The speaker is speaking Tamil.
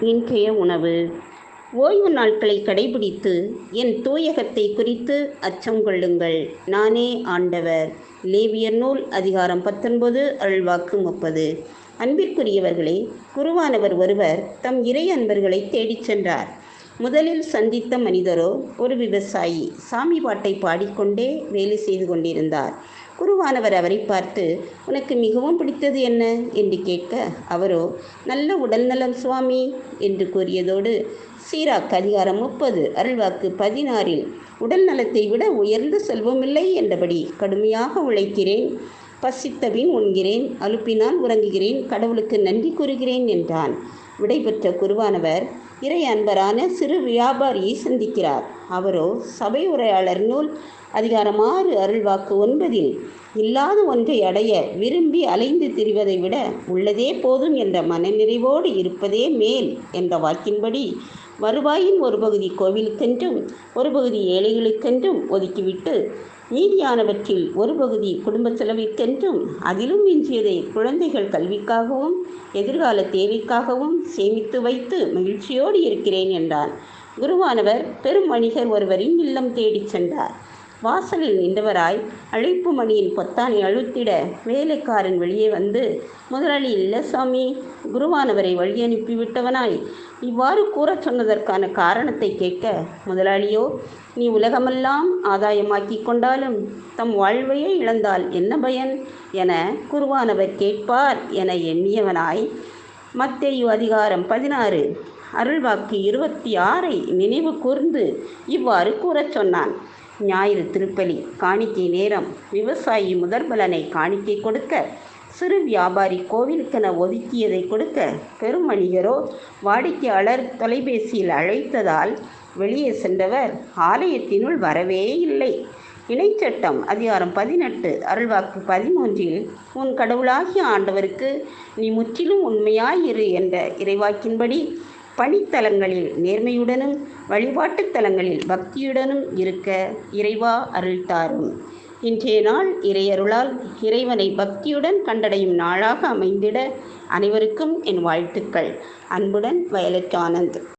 இன்றைய உணவு. ஓய்வு நாட்களை கடைபிடித்து என் தூயகத்தை குறித்து அச்சம் கொள்ளுங்கள். நானே ஆண்டவர். லேவியர் நூல் அதிகாரம் பத்தொன்பது அருள்வாக்கு முப்பது. அன்பிற்குரியவர்களே குருவானவர் ஒருவர் தம் இறை அன்பர்களை தேடிச் சென்றார். முதலில் சந்தித்த மனிதரோ ஒரு விவசாயி சாமி பாட்டை பாடிக்கொண்டே வேலை செய்து கொண்டிருந்தார். குருவானவர் அவரை பார்த்து உனக்கு மிகவும் பிடித்தது என்ன என்று கேட்க அவரோ நல்ல உடல்நலம் சுவாமி என்று கூறியதோடு சீராக் அதிகாரம் முப்பது அருள்வாக்கு பதினாறில் உடல் நலத்தை விட உயர்ந்த செல்வமில்லை என்றபடி கடுமையாக உழைக்கிறேன். பசித்தபின் உண்கிறேன் அலுப்பினால் உறங்குகிறேன் கடவுளுக்கு நன்றி கூறுகிறேன் என்றான். விடைபெற்ற குருவானவர் இறை அன்பரான சிறு வியாபாரியை சந்திக்கிறார். அவரோ சபை உரையாளர் நூல் அதிகாரம் ஆறு அருள்வாக்கு ஒன்பதில் இல்லாத ஒன்றை அடைய விரும்பி அலைந்து திரிவதை விட உள்ளதே போதும் என்ற மனநிறைவோடு இருப்பதே மேல் என்ற வாக்கின்படி வருவாயின் ஒரு பகுதி கோவிலுக்கென்றும் ஒரு பகுதி ஏழைகளுக்கென்றும் ஒதுக்கிவிட்டு மீதியானவற்றில் ஒரு பகுதி குடும்ப செலவிற்கென்றும் அதிலும் மிஞ்சியதை குழந்தைகள் கல்விக்காகவும் எதிர்கால தேவைக்காகவும் சேமித்து வைத்து மகிழ்ச்சியோடு இருக்கிறேன் என்றார் குருவானவர் பெரும் வணிகர் ஒருவரின் இல்லம் தேடிச் சென்றார். வாசலில் நின்றவராய் அழைப்பு மணியின் பொத்தானை அழுத்திட வேலைக்காரன் வெளியே வந்து முதலாளி இல்லை சாமி குருவானவரை வழி அனுப்பிவிட்டவனாய். இவ்வாறு கூறச் சொன்னதற்கான காரணத்தை கேட்க முதலாளியோ நீ உலகமெல்லாம் ஆதாயமாக்கி கொண்டாலும் தம் வாழ்வையே இழந்தால் என்ன பயன்? என குருவானவர் கேட்பார் என எண்ணியவனாய். மத்தேயு அதிகாரம் பதினாறு. அருள்வாக்கு இருபத்தி ஆறை நினைவு கூர்ந்து இவ்வாறு கூறச் சொன்னான். ஞாயிறு திருப்பலி. காணிக்கை நேரம். விவசாயி முதற்பலனை காணிக்கை கொடுக்க சிறு வியாபாரி கோவிலுக்கென ஒதுக்கியதை கொடுக்க பெரும் வணிகரோ வாடிக்கையாளர் தொலைபேசியில் அழைத்ததால் வெளியே சென்றவர் ஆலயத்தினுள் வரவே இல்லை. இணைச்சட்டம் அதிகாரம் பதினெட்டு அருள்வாக்கு பதிமூன்றில் உன் கடவுளாகிய ஆண்டவருக்கு நீ முற்றிலும் உண்மையாயிரு என்ற இறைவாக்கின்படி பணித்தலங்களில் நேர்மையுடனும் வழிபாட்டுத் தலங்களில் பக்தியுடனும் இருக்க இறைவா அருள்தாரும். இன்றைய நாள் இறையருளால் இறைவனை பக்தியுடன் கண்டடையும் நாளாக அமைந்திட அனைவருக்கும் என் வாழ்த்துக்கள். அன்புடன் வயலட் ஆனந்த்.